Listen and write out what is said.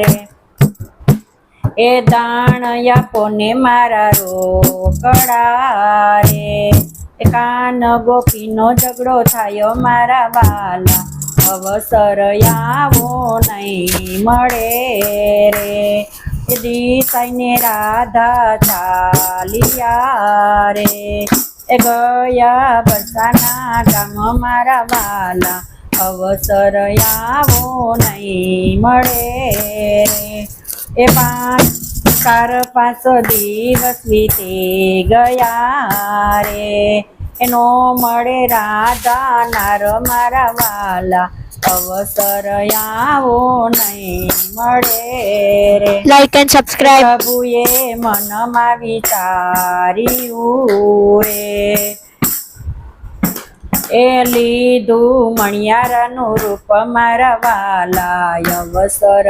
રે એ દાણ આપો મારા રોકડા રે. એ કાન ગોપીનો ઝઘડો થાયો મારા વાલા. અવસર આવો નહીં મળે રે. એ રાધા ચાલિયા રે. એ ગયા બરસાના ગામ મારા વાલા. અવસર આવો નહીં મળે એ પાંચ ચાર પાંચસો દિવસ વીતી ગયા રે. એનો મળે રાધા નાર મારા વાલા. અવસર આવો નહીં મળે રે. Like and subscribe. પ્રભુએ મનમાં વિચાર્યું રે. એ લીધું મણિયારાનું રૂપ મારા વાલા. અવસર